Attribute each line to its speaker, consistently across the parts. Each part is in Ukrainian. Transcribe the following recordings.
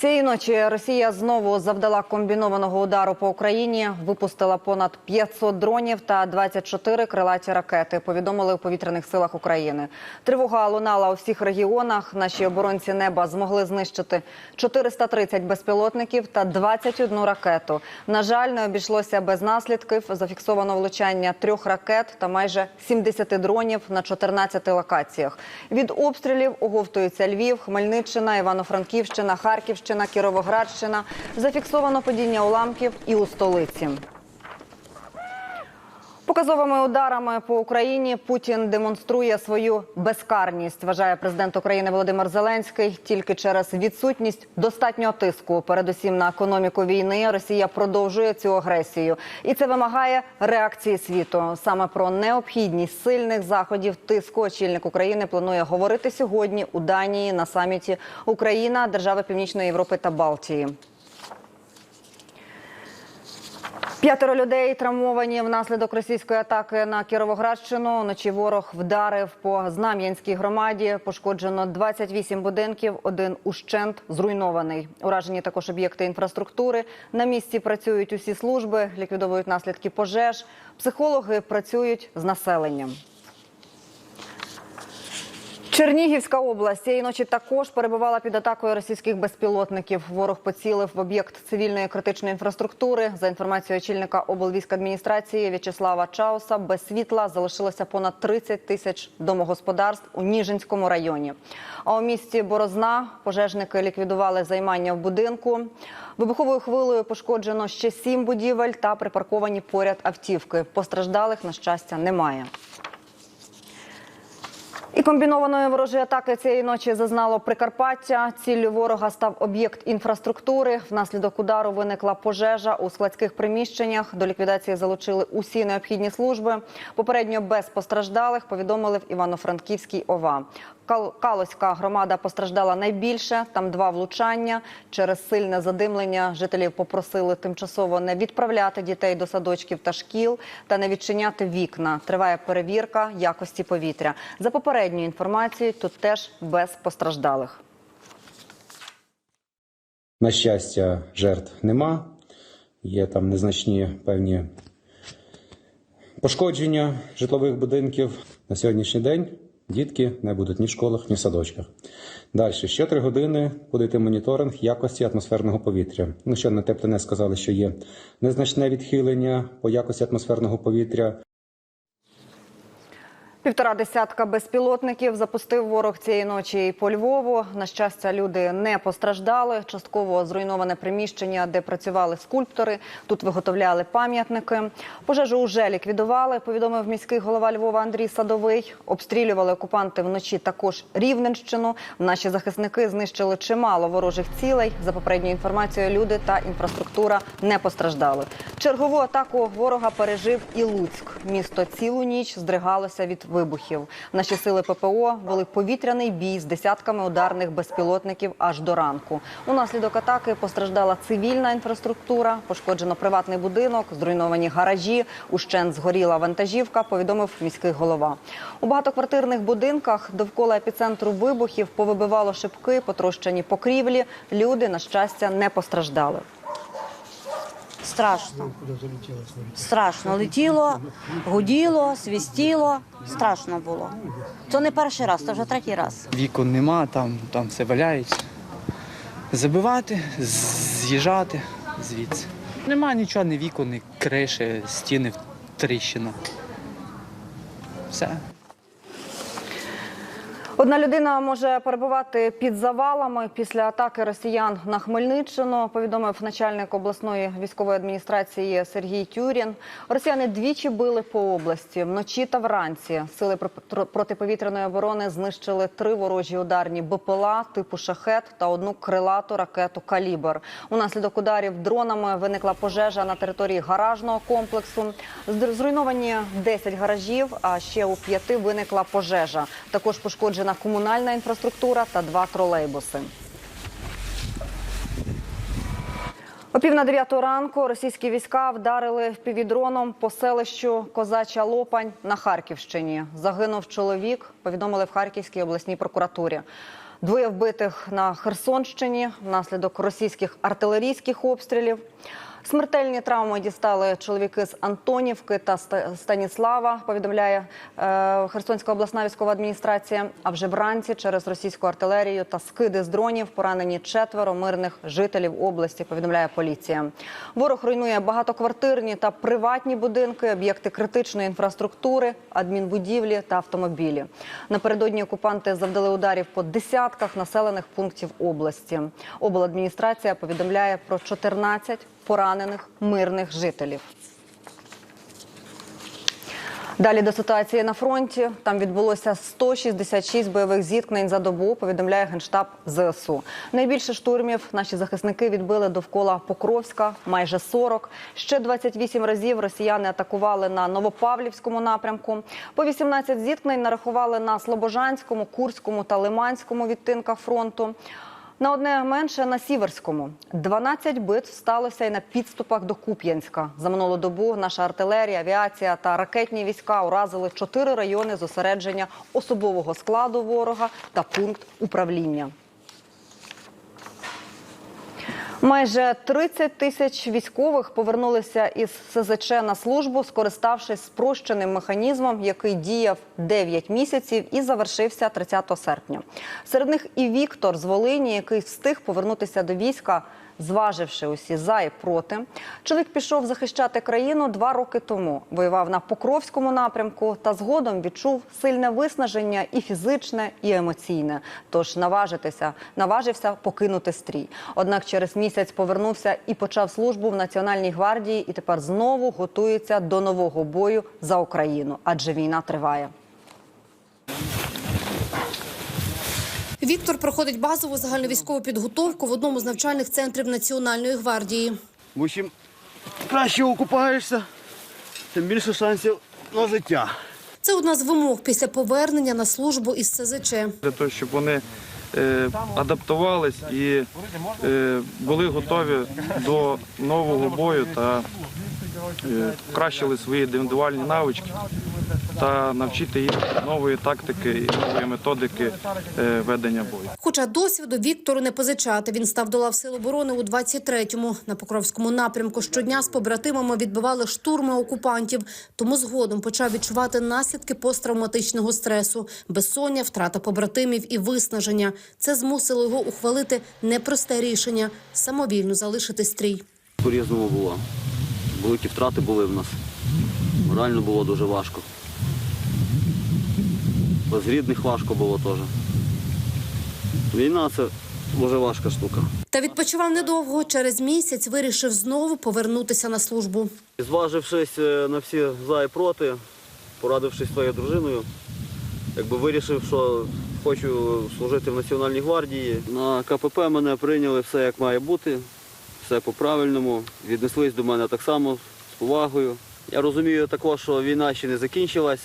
Speaker 1: Цієї ночі Росія знову завдала комбінованого удару по Україні, випустила понад 500 дронів та 24 крилаті ракети. Повідомили у повітряних силах України. Тривога лунала у всіх регіонах. Наші оборонці неба змогли знищити 430 безпілотників та 21 ракету. На жаль, не обійшлося без наслідків. Зафіксовано влучання трьох ракет та майже 70 дронів на 14 локаціях. Від обстрілів оговтуються Львів, Хмельниччина, Івано-Франківщина, Харківщина, Кіровоградщина. Зафіксовано падіння уламків і у столиці. Показовими ударами по Україні Путін демонструє свою безкарність, вважає президент України Володимир Зеленський. Тільки через відсутність достатнього тиску, передусім на економіку війни, Росія продовжує цю агресію, і це вимагає реакції світу. Саме про необхідність сильних заходів тиску очільник України планує говорити сьогодні у Данії на саміті Україна, держави Північної Європи та Балтії. П'ятеро людей травмовані внаслідок російської атаки на Кіровоградщину. Вночі ворог вдарив по Знам'янській громаді. Пошкоджено 28 будинків. Один ущент зруйнований. Уражені також об'єкти інфраструктури. На місці працюють усі служби, ліквідовують наслідки пожеж. Психологи працюють з населенням. Чернігівська область цієї ночі також перебувала під атакою російських безпілотників. Ворог поцілив в об'єкт цивільної критичної інфраструктури. За інформацією очільника облвійськадміністрації В'ячеслава Чауса, без світла залишилося понад 30 тисяч домогосподарств у Ніжинському районі. А у місті Борозна пожежники ліквідували займання в будинку. Вибуховою хвилею пошкоджено ще сім будівель та припарковані поряд автівки. Постраждалих на щастя немає. І комбінованої ворожої атаки цієї ночі зазнало Прикарпаття. Ціллю ворога став об'єкт інфраструктури. Внаслідок удару виникла пожежа у складських приміщеннях. До ліквідації залучили усі необхідні служби. Попередньо без постраждалих повідомили в Івано-Франківській ОВА. Кал- Калоська громада постраждала найбільше. Там два влучання. Через сильне задимлення жителів попросили тимчасово не відправляти дітей до садочків та шкіл та не відчиняти вікна. Триває перевірка якості повітря. За попередньою інформацією, тут теж без постраждалих.
Speaker 2: На щастя, жертв нема. Є там незначні певні пошкодження житлових будинків. На сьогоднішній день дітки не будуть ні в школах, ні в садочках. Далі ще три години буде йти моніторинг якості атмосферного повітря. Ну, що на теплине сказали, що є незначне відхилення по якості атмосферного повітря.
Speaker 1: Півтора десятка безпілотників запустив ворог цієї ночі і по Львову. На щастя, люди не постраждали. Частково зруйноване приміщення, де працювали скульптори. Тут виготовляли пам'ятники. Пожежу вже ліквідували. Повідомив міський голова Львова Андрій Садовий. Обстрілювали окупанти вночі також Рівненщину. Наші захисники знищили чимало ворожих цілей. За попередньою інформацією, люди та інфраструктура не постраждали. Чергову атаку ворога пережив і Луцьк. Місто цілу ніч здригалося від вибухів. Наші сили ППО вели повітряний бій з десятками ударних безпілотників аж до ранку. Унаслідок атаки постраждала цивільна інфраструктура, пошкоджено приватний будинок, зруйновані гаражі, ущен згоріла вантажівка. Повідомив міський голова. У багатоквартирних будинках довкола епіцентру вибухів повибивало шибки, потрощені покрівлі. Люди на щастя не постраждали.
Speaker 3: Страшно. Страшно. Летіло, гуділо, свістіло. Страшно було. Це не перший раз, це вже третій раз.
Speaker 4: Вікон нема, там, там все валяється. Забивати, з'їжджати звідси. Нема нічого, ні вікон, ні криші, стіни тріщина. Все.
Speaker 1: Одна людина може перебувати під завалами після атаки росіян на Хмельниччину. Повідомив начальник обласної військової адміністрації Сергій Тюрін. Росіяни двічі били по області вночі та вранці. Сили пр- протиповітряної оборони знищили три ворожі ударні БПЛА типу шахет та одну крилату ракету Калібр. Унаслідок ударів дронами виникла пожежа на території гаражного комплексу. Зруйновані 10 гаражів, а ще у п'яти виникла пожежа. Також пошкоджена комунальна інфраструктура та два тролейбуси. О пів на дев'яту ранку російські війська вдарили півдроном по селищу Козача Лопань на Харківщині. Загинув чоловік. Повідомили в Харківській обласній прокуратурі. Двоє вбитих на Херсонщині внаслідок російських артилерійських обстрілів. Смертельні травми дістали чоловіки з Антонівки та Ста- Станіслава. Повідомляє е, Херсонська обласна військова адміністрація. А вже вранці через російську артилерію та скиди з дронів поранені четверо мирних жителів області. Повідомляє поліція. Ворог руйнує багатоквартирні та приватні будинки, об'єкти критичної інфраструктури, адмінбудівлі та автомобілі. Напередодні окупанти завдали ударів по десятках населених пунктів області. Обладміністрація повідомляє про 14 поранених мирних жителів. Далі до ситуації на фронті. Там відбулося 166 бойових зіткнень за добу. Повідомляє генштаб ЗСУ. Найбільше штурмів наші захисники відбили довкола Покровська, майже 40. Ще 28 разів росіяни атакували на Новопавлівському напрямку. По 18 зіткнень нарахували на Слобожанському, Курському та Лиманському відтинках фронту. На одне менше на Сіверському 12 битв сталося і на підступах до Куп'янська. За минулу добу наша артилерія, авіація та ракетні війська уразили чотири райони зосередження особового складу ворога та пункт управління. Майже 30 тисяч військових повернулися із СЗЧ на службу, скориставшись спрощеним механізмом, який діяв 9 місяців і завершився 30 серпня. Серед них і Віктор з Волині, який встиг повернутися до війська, зваживши усі за і проти. Чоловік пішов захищати країну два роки тому. Воював на Покровському напрямку та згодом відчув сильне виснаження і фізичне, і емоційне. Тож наважитися, наважився покинути стрій. Однак через місяць повернувся і почав службу в Національній гвардії, і тепер знову готується до нового бою за Україну, адже війна триває.
Speaker 5: Віктор проходить базову загальновійськову підготовку в одному з навчальних центрів Національної гвардії.
Speaker 6: Бо чим краще окупаєшся, тим більше шансів на життя.
Speaker 5: Це одна з вимог після повернення на службу із СЗЧ.
Speaker 7: для того, щоб вони е, адаптувались і е, були готові до нового бою та покращили свої індивідуальні навички та навчити їх нової тактики і нової методики е, ведення бою.
Speaker 5: Хоча досвіду Віктору не позичати. Він став до лав Сил оборони у 23-му. На Покровському напрямку щодня з побратимами відбивали штурми окупантів. Тому згодом почав відчувати наслідки посттравматичного стресу, безсоння, втрата побратимів і виснаження. Це змусило його ухвалити непросте рішення самовільно залишити стрій.
Speaker 8: По-різному було. Великі втрати були в нас. Морально було дуже важко. Без рідних важко було теж. Війна це дуже важка штука.
Speaker 5: Та відпочивав недовго. Через місяць вирішив знову повернутися на службу.
Speaker 8: Зважившись е, на всі за і проти, порадившись своєю дружиною, якби вирішив, що хочу служити в Національній гвардії. На КПП мене прийняли все як має бути, все по-правильному. Віднеслись до мене так само з повагою. Я розумію також, що війна ще не закінчилась.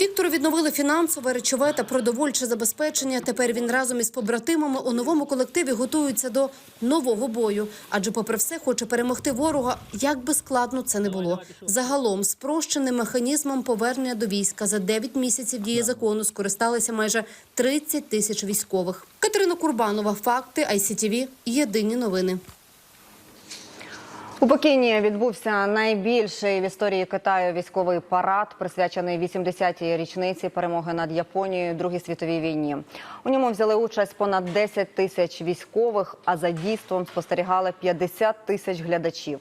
Speaker 5: Віктору відновили фінансове, речове та продовольче забезпечення. Тепер він разом із побратимами у новому колективі готується до нового бою. Адже, попри все, хоче перемогти ворога, як би складно це не було. Загалом, спрощеним механізмом повернення до війська за 9 місяців дії закону скористалися майже 30 тисяч військових. Катерина Курбанова, факти ICTV, Єдині новини.
Speaker 1: У Пекіні відбувся найбільший в історії Китаю військовий парад, присвячений 80-й річниці перемоги над Японією у Другій світовій війні. У ньому взяли участь понад 10 тисяч військових, а за дійством спостерігали 50 тисяч глядачів.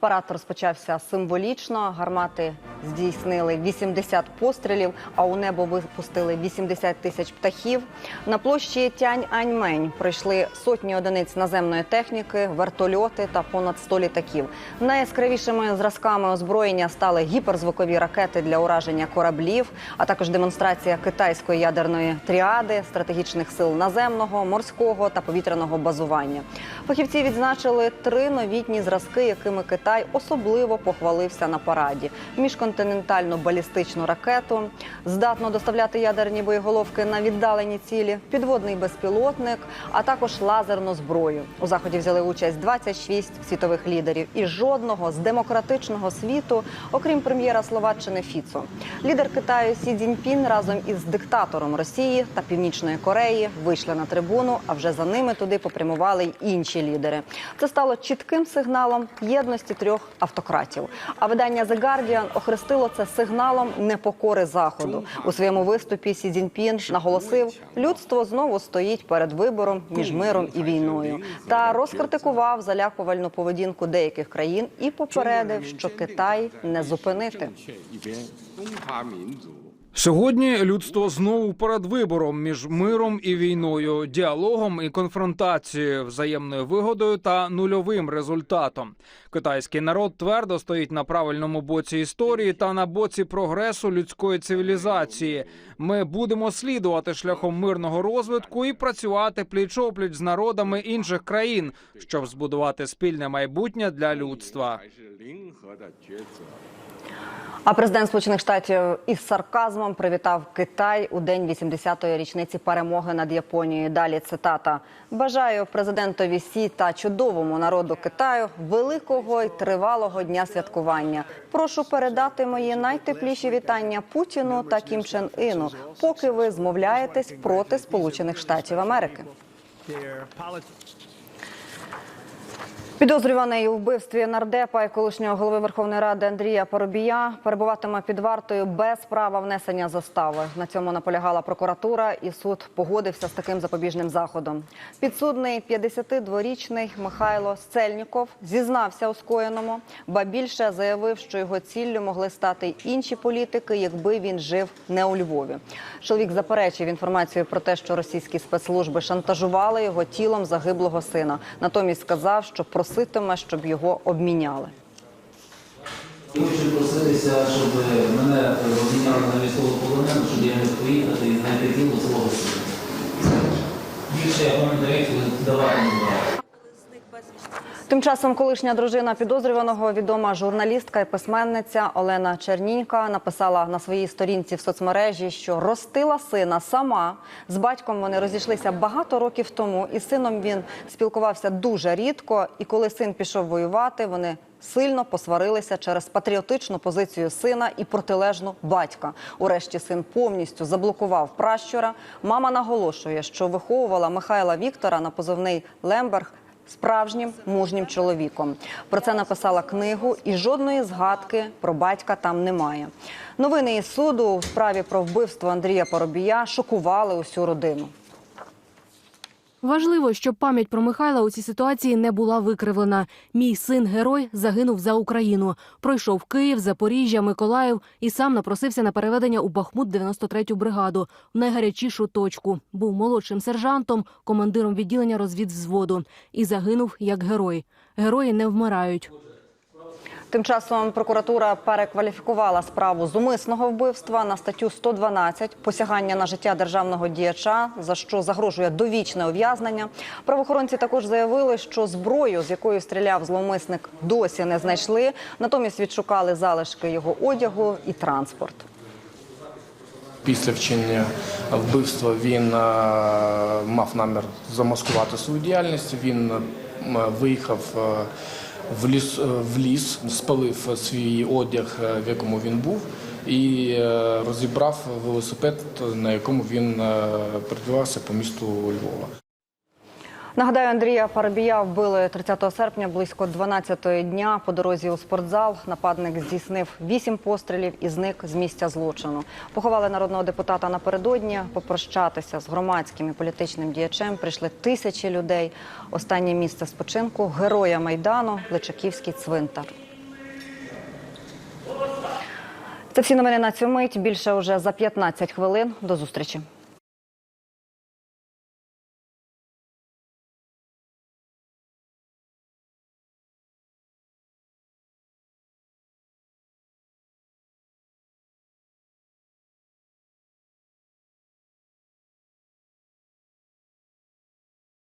Speaker 1: Парад розпочався символічно. Гармати здійснили 80 пострілів, а у небо випустили 80 тисяч птахів. На площі Тянь-Аньмень пройшли сотні одиниць наземної техніки, вертольоти та понад 100 літаків. Найяскравішими зразками озброєння стали гіперзвукові ракети для ураження кораблів, а також демонстрація китайської ядерної тріади, стратегічних сил наземного, морського та повітряного базування. Фахівці відзначили три новітні зразки, якими Китай особливо похвалився на параді: міжконтинентальну балістичну ракету, здатно доставляти ядерні боєголовки на віддалені цілі, підводний безпілотник, а також лазерну зброю. У заході взяли участь 26 світових лідерів і жодного з демократичного світу, окрім прем'єра Словаччини Фіцо. Лідер Китаю Сі Цзіньпін разом із диктатором Росії та Північної Кореї вийшли на трибуну. А вже за ними туди попрямували й інші лідери. Це стало чітким сигналом єдності трьох автократів. А видання The Guardian охрестило це сигналом непокори заходу. У своєму виступі Сі Цзіньпін наголосив, людство знову стоїть перед вибором між миром і війною та розкритикував залякувальну поведінку деяких країн і попередив, що Китай не зупинити.
Speaker 9: Сьогодні людство знову перед вибором між миром і війною, діалогом і конфронтацією, взаємною вигодою та нульовим результатом. Китайський народ твердо стоїть на правильному боці історії та на боці прогресу людської цивілізації. Ми будемо слідувати шляхом мирного розвитку і працювати пліч-опліч з народами інших країн, щоб збудувати спільне майбутнє для людства.
Speaker 1: А президент Сполучених Штатів із сарказмом привітав Китай у день 80-ї річниці перемоги над Японією. Далі цитата: бажаю президентові Сі та чудовому народу Китаю великого й тривалого дня святкування. Прошу передати мої найтепліші вітання Путіну та Кім Чен Іну, поки ви змовляєтесь проти Сполучених Штатів Америки. Підозрюваний у вбивстві нардепа і колишнього голови Верховної Ради Андрія Поробія перебуватиме під вартою без права внесення застави. На цьому наполягала прокуратура, і суд погодився з таким запобіжним заходом. Підсудний 52-річний Михайло Сцельніков зізнався у скоєному, ба більше заявив, що його ціллю могли стати інші політики, якби він жив не у Львові. Чоловік заперечив інформацію про те, що російські спецслужби шантажували його тілом загиблого сина. Натомість сказав, що проситиме, щоб його обміняли.
Speaker 10: Хочу проситися, щоб мене обміняли на військовополонену, щоб я міг поїхати і знайти тіло свого сина. Більше я коментарів давати не буду.
Speaker 1: Тим часом колишня дружина підозрюваного, відома журналістка і письменниця Олена Чернінька написала на своїй сторінці в соцмережі, що ростила сина сама. З батьком вони розійшлися багато років тому, і з сином він спілкувався дуже рідко. І коли син пішов воювати, вони сильно посварилися через патріотичну позицію сина і протилежну батька. Урешті син повністю заблокував пращура. Мама наголошує, що виховувала Михайла Віктора на позивний Лемберг справжнім мужнім чоловіком. Про це написала книгу, і жодної згадки про батька там немає. Новини із суду у справі про вбивство Андрія Поробія шокували усю родину.
Speaker 11: Важливо, щоб пам'ять про Михайла у цій ситуації не була викривлена. Мій син герой загинув за Україну. Пройшов Київ, Запоріжжя, Миколаїв і сам напросився на переведення у Бахмут 93-ю бригаду в найгарячішу точку. Був молодшим сержантом, командиром відділення розвідвзводу і загинув як герой. Герої не вмирають.
Speaker 1: Тим часом прокуратура перекваліфікувала справу з умисного вбивства на статтю 112 посягання на життя державного діяча, за що загрожує довічне ув'язнення. Правоохоронці також заявили, що зброю, з якою стріляв зловмисник, досі не знайшли. Натомість відшукали залишки його одягу і транспорт.
Speaker 12: Після вчинення вбивства він е, мав намір замаскувати свою діяльність. Він е, виїхав е, в ліс, е, в ліс, спалив свій одяг, е, в якому він був, і е, розібрав велосипед, на якому він передвивався по місту Львова.
Speaker 1: Нагадаю, Андрія Парабія вбили 30 серпня близько 12-ї дня по дорозі у спортзал. Нападник здійснив вісім пострілів і зник з місця злочину. Поховали народного депутата напередодні. Попрощатися з громадським і політичним діячем прийшли тисячі людей. Останнє місце спочинку героя майдану Личаківський цвинтар. Це всі новини на цю мить. Більше уже за 15 хвилин. До зустрічі.